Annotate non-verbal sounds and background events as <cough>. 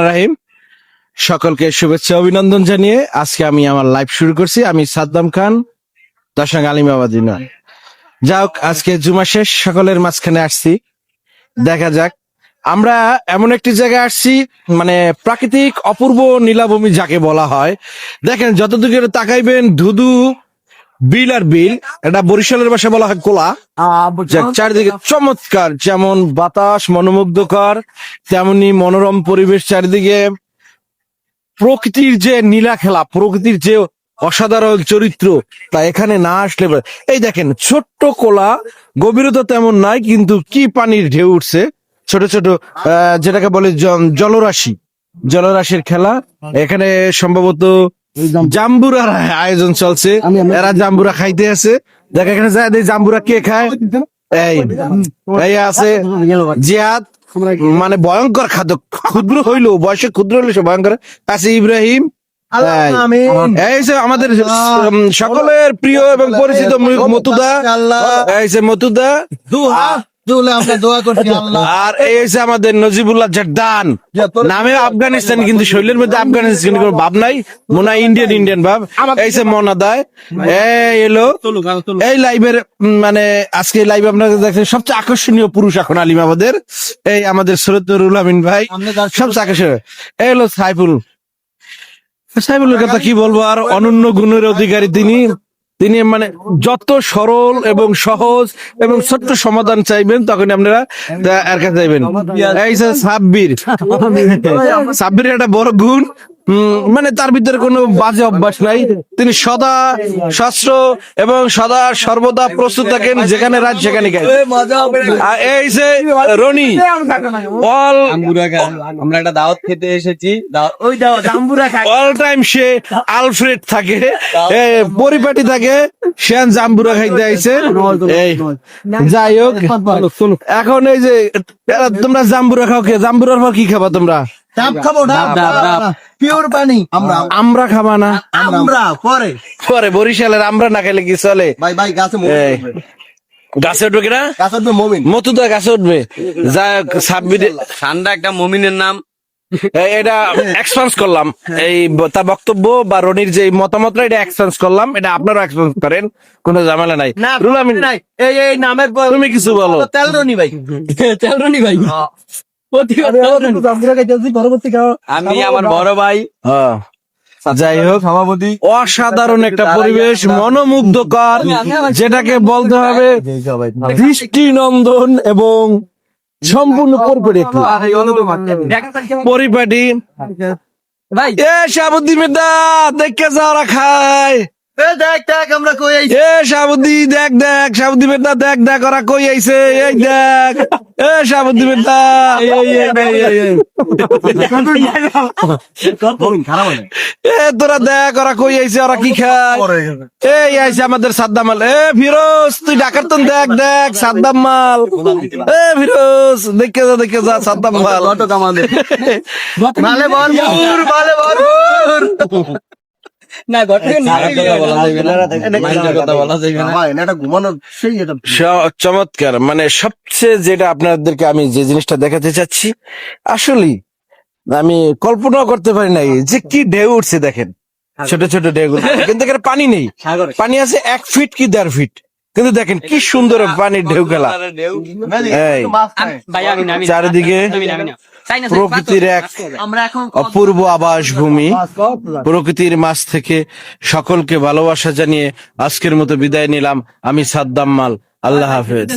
রাহিম সকলকে শুভেচ্ছা, অভিনন্দন জানিয়ে আজকে আমি আমার লাইভ শুরু করছি। আমি সাদ্দাম খান দশাং আলিমাবাদী নয়। যাক আজকে জুমা শেষ, সকলের মাঝখানে আসছি। দেখা যাক। আমরা এমন একটি জায়গায় আসছি মানে প্রাকৃতিক অপূর্ব নীলাভূমি যাকে বলা হয়। দেখেন, যতদূরে তাকাইবেন, ধুধু বিল আর বিল এটা বরিশালের ভাষায় বলা হয় কোলা। চারিদিকে চমৎকার যেমন বাতাস মনোমুগ্ধকর তেমনি মনোরম পরিবেশ চারিদিকে প্রকৃতির যে নীলা খেলা প্রকৃতির যে অসাধারণ চরিত্র তা এখানে না আসলে এই দেখেন ছোট্ট কোলা গভীরতা তেমন নাই কিন্তু কি পানির ঢেউ উঠছে। ছোট ছোট আহ, যেটাকে বলে জলরাশি। জলরাশির খেলা এখানে সম্ভবত জাম্বুরার আয়োজন চলছে। এরা জাম্বুরা খাইতে আছে। দেখ এখানে যায় জাম্বুরা কে খায়? এই এই আছে জিয়াদ মানে ভয়ঙ্কর খাদ্য ক্ষুদ্র হইল বয়সে ক্ষুদ্র হইল সে ভয়ঙ্কর। আছে ইব্রাহিম। আমাদের সকলের প্রিয় এবং পরিচিত মতুদা। মতুদা। আর এই হচ্ছে আমাদের নজিবুল্লাহ জাড্ডান নামে আফগানিস্তান কিন্তু শৈলের মধ্যে আফগানিস্তান কোনো ভাব নাই। মনে ইন্ডিয়ান ইন্ডিয়ান ভাব। এই যে মনাদায় এই এলো। এই লাইভের মানে আজকে লাইভ আপনাদের দেখছেন সবচেয়ে আকর্ষণীয় পুরুষ এখন আলিম আমাদের। এই আমাদের সৈয়দুল আমিন ভাই সবচেয়ে আকর্ষণীয়। এই হলো সাইফুল। সাইফুলের কথা কি বলব? আর অনন্য গুণের অধিকারী তিনি তিনি মানে যত সরল এবং সহজ এবং ছোট্ট সমাধান চাইবেন তখন আপনারা এর কাছে যাইবেন। সাব্বির। সাব্বির একটা বড় গুণ মানে তার ভিতরে কোনো বাজে অভ্যাস নাই। তিনি সদা শস্ত্র এবং সদা সর্বদা প্রস্তুত থাকেন যেখানে রাত সেখানে খায় এই যে রনি অল আমরা একটা দাওয়াত খেতে এসেছি। ওই দাও অল টাইম সে আলফ্রেড থাকে এ, পরিপাটি থাকে সে জাম্বুরা খাইতে আইছে। যাই হোক এখন এই যে তোমরা জাম্বুরা খাও কে? জাম্বুরার পর কি খাবা তোমরা? ডাব খাব ডাব ডাব, ডাব। পিওর পানি। আমরা আমরা খাবা না আমরা। পরে। পরে বরিশালের আমরা না খেলে কি চলে? ভাই ভাই গাছে গাছে উঠবে কিনা গাছে উঠবে মমিন। মতুদা গাছে উঠবে। যা সাব্বিরে ঠান্ডা একটা মমিনের নাম। এটা এক্সপেন্স করলাম। এই তার বক্তব্য বা রনির যে মতামতটা এটা এক্সপেন্স করলাম। এটা আপনারাও এক্সপেন্স করেন। কোনো ঝামেলা নাই। না রুল আমিন। নাই। এই এই নামের পর তুমি কিছু বলো। তেল রনি ভাই। <laughs> তেলরনি ভাই। আমি আমার বড় ভাই হ্যাঁ। যাই হোক সভাপতি অসাধারণ একটা পরিবেশ মনোমুগ্ধকর যেটাকে বলতে হবে দৃষ্টিনন্দন এবং সম্পূর্ণ পরিপাটি পরিপাটি ভাই এ মেদা দেখে যাওয়া খায় দেখ দেখ আমরা কই আইছি। এ শাবুদ্দি দেখ দেখ দেখ দেখ ওরা কই আইছে এই দেখ। এ শাবুদ্দি মেদা এ তোরা দেখ ওরা কই আইছে ওরা কি খায়? এই আইছে আমাদের সাদ্দাম মাল এ ফিরোজ তুই ডাকার তো দেখ দেখ সাদ্দাম মাল। এ ফিরোজ দেখে যা দেখে যা সাদ্দাম মাল। মালে বলা যাবে না চমৎকার। মানে সবচেয়ে যেটা আপনাদেরকে আমি যে জিনিসটা দেখাতে চাচ্ছি আসলেই আমি কল্পনাও করতে পারি নাই যে কি ঢেউ উঠছে দেখেন। ছোট ছোট ঢেউ কিন্তু এখানে পানি নেই। পানি আছে এক ফিট কি দেড় ফিট? কিন্তু দেখেন কি সুন্দর পানির ঢেউ। খেলা এই। মাছ খায়। ভাই আমি না, আমি না। চারিদিকে প্রকৃতির এক অপূর্ব আবাস ভূমি প্রকৃতির মাছ থেকে সকলকে ভালোবাসা জানিয়ে আজকের মতো বিদায় নিলাম। আমি সাদ্দাম মাল। আল্লাহ হাফেজ।